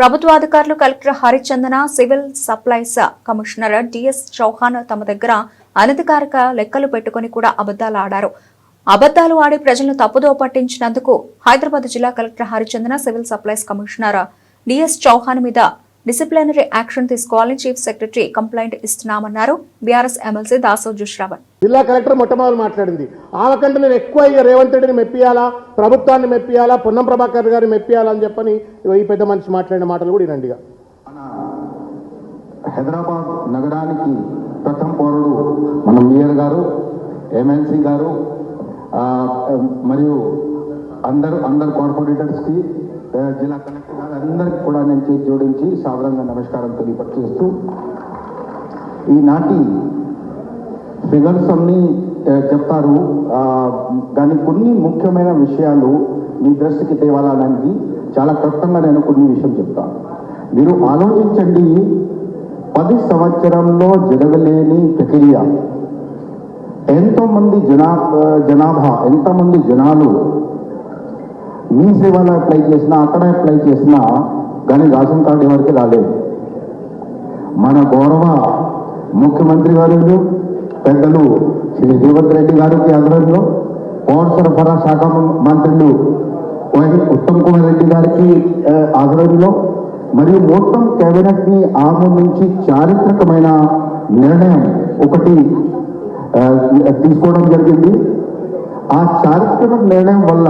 ప్రభుత్వాధికారులు collector Harichandana civil supplies commissioner DS Chauhan తమ దగ్గర అనధికారిక లెక్కలు పెట్టుకుని కూడా అబద్దాలు ఆడారు. అబద్దాలు ఆడి ప్రజలను తప్పుదో పట్టించినందుకు హైదరాబాద్ జిల్లా collector Harichandana civil supplies commissioner DS Chauhan మీద డిసిప్లినరీ యాక్షన్ తీసుకోవాలని చీఫ్ సెక్రటరీ కంప్లైంట్ ఇస్తున్నామన్నారు. బీఆర్ఎస్ ఎమ్మెల్సీ దాసోజు శ్రవణ్ జిల్లా కలెక్టర్ మొట్టమొదటి మాట్లాడింది. ఆమె కంటే నేను ఎక్కువ ఇక రేవంత్ రెడ్డిని మెప్పియాలా? ప్రభుత్వాన్ని మెప్పియాలా? పొన్నం ప్రభాకర్ గారిని మెప్పియాలా అని చెప్పని ఈ పెద్ద మనిషి మాట్లాడిన మాటలు కూడా వినండి ఇక. హైదరాబాద్ నగరానికి ప్రథమ పౌరుడు మన మేయర్ గారు ఎమ్మెల్సీ గారు ఆ, మరియు అందరు అందరు కార్పొరేటర్స్కి జిల్లా అందరికి కూడా నేను చేతి జోడించి సావరంగా నమస్కారం తెలియపరిచేస్తూ ఈనాటి ఫిగర్స్ అన్ని చెప్తారు. ఆ, కొన్ని ముఖ్యమైన విషయాలు మీ దృష్టికి తేవాలనేది. చాలా క్లుప్తంగా నేను కొన్ని విషయం చెప్తాను మీరు ఆలోచించండి పది సంవత్సరంలో జరగలేని ప్రక్రియ. ఎంతో మంది జనా జనాభా ఎంతమంది జనాలు మీ సేవలో అప్లై చేసినా అక్కడ అప్లై చేసినా కానీ రేషన్ కార్డు ఎవరికి రాలేదు. మన గౌరవ ముఖ్యమంత్రి గారు పెద్దలు శ్రీ రేవంత్ రెడ్డి గారికి ఆధ్వర్యంలో పౌర సరఫరా శాఖ మంత్రులు ఉత్తమ్ కుమార్ రెడ్డి గారికి ఆధ్వర్యంలో మరియు మొత్తం కేబినెట్ని ఆమోదించి చారిత్రకమైన నిర్ణయం ఒకటి తీసుకోవడం జరిగింది. ఆ చారిత్రక నిర్ణయం వల్ల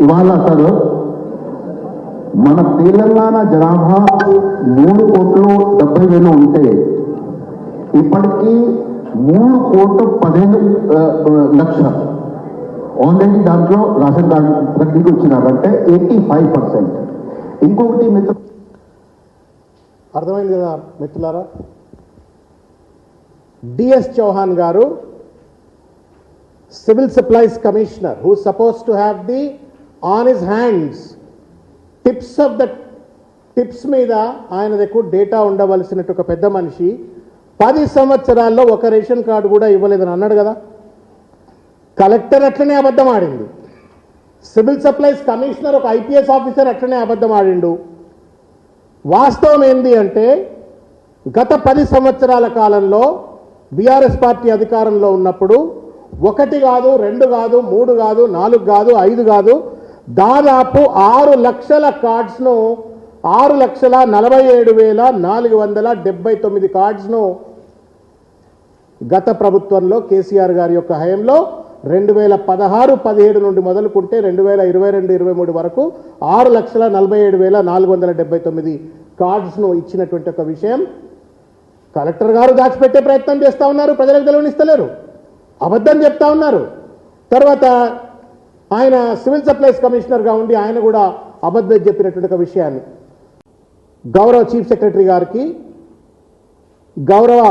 ఇవాళ అసలు మన తెలంగాణ జనాభా మూడు కోట్లు డెబ్బై వేలు ఉంటే ఇప్పటికీ మూడు కోట్లు పదిహేను లక్ష. ఆల్రెడీ దాంట్లో రేషన్ కార్డు ప్రతికి అంటే ఎయిటీ ఫైవ్ పర్సెంట్ ఇంకొకటి మిత్ర అర్థమైంది కదా మిత్రులారా? DS Chauhan garu civil supplies commissioner who suppose to have the on his hands tips of the tips మీద ఆయన దగ్గర డేటా ఉండవలసినట్టు ఒక పెద్ద మనిషి పది సంవత్సరాల్లో ఒక రేషన్ కార్డు కూడా ఇవ్వలేదని అన్నాడు కదా. కలెక్టర్ అట్లనే అబద్ధం ఆడింది సివిల్ సప్లైస్ కమిషనర్ ఒక ఐపీఎస్ ఆఫీసర్ అట్లనే అబద్ధం ఆడిండు. వాస్తవం ఏంది అంటే గత పది సంవత్సరాల కాలంలో బీఆర్ఎస్ పార్టీ అధికారంలో ఉన్నప్పుడు ఒకటి కాదు రెండు కాదు మూడు కాదు నాలుగు కాదు ఐదు కాదు దాదాపు ఆరు లక్షల కార్డ్స్ను ఆరు లక్షల నలభై ఏడు వేల నాలుగు వందల డెబ్బై తొమ్మిది కార్డ్స్ను గత ప్రభుత్వంలో కేసీఆర్ గారి యొక్క హయంలో రెండు వేల పదహారు పదిహేడు నుండి మొదలుకుంటే రెండు వేల ఇరవై రెండు ఇరవై మూడు వరకు ఆరు లక్షల నలభై ఏడు వేల నాలుగు వందల డెబ్బై తొమ్మిది కార్డ్స్ను ఇచ్చినటువంటి ఒక విషయం కలెక్టర్ గారు దాచిపెట్టే ప్రయత్నం చేస్తూ ఉన్నారు ప్రజలకు తెలియనిస్తలేరు అబద్ధం చెప్తా ఉన్నారు. తర్వాత ఆయన సివిల్ సప్లైస్ కమిషనర్గా ఉండి ఆయన కూడా అబద్ధం చెప్పినటువంటి ఒక విషయాన్ని. గౌరవ చీఫ్ సెక్రటరీ గారికి గౌరవ